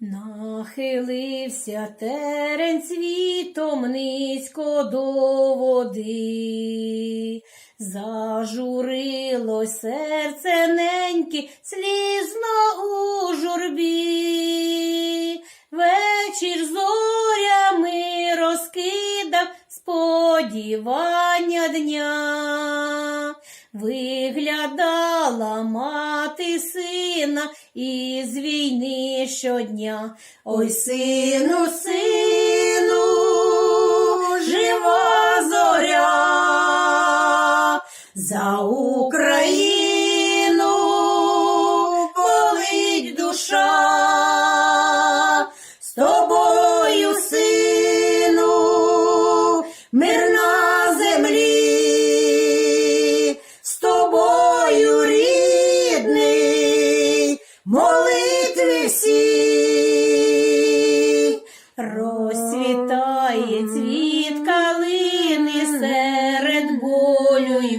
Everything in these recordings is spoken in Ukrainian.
Нахилився терен світом низько до води, зажурило серце неньки, слізно у журбі. Вечір зорями розкидав сподівання дня. Виглядала мати сина із війни щодня. Ой, сину, сину, жива зоря за розцвітає цвіт калини серед болю й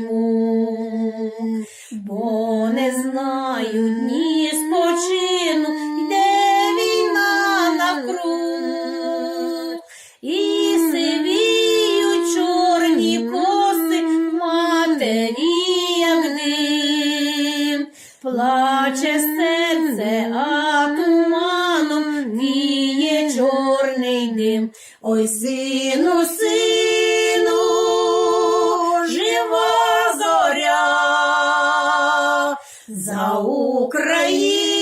бо не знають ні спочину, йде війна навкруг, і сивіють чорні коси матері, як дим, плаче чорний дим. Ой, сину, сину, жива зоря за Україну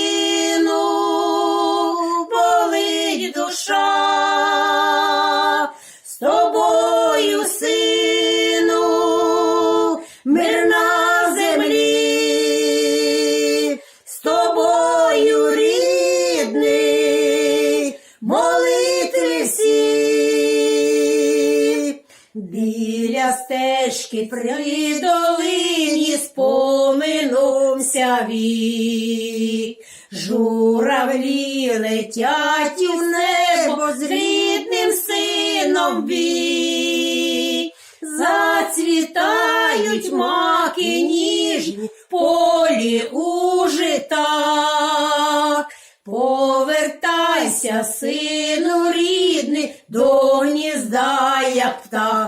стежки при долині споминувся вік. Журавлі летять у небо з рідним сином бій. Зацвітають маки ніжні в полі у житах. Повертайся, сину рідний, до гнізда, як птах.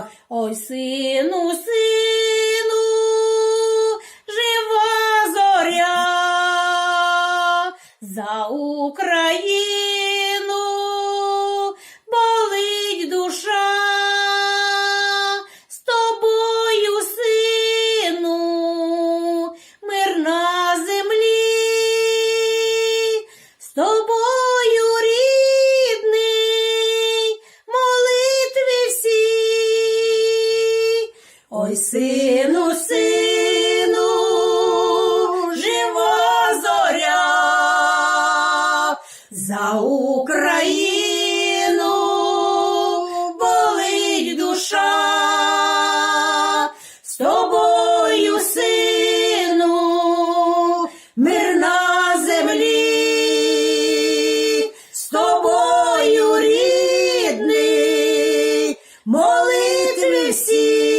Україну болить душа. З тобою, сину, мир на землі, з тобою, рідний, молитви всі. Ой, сину, сину, За Україну болить душа, з тобою, сину, мир на землі, з тобою рідний, молитви всі.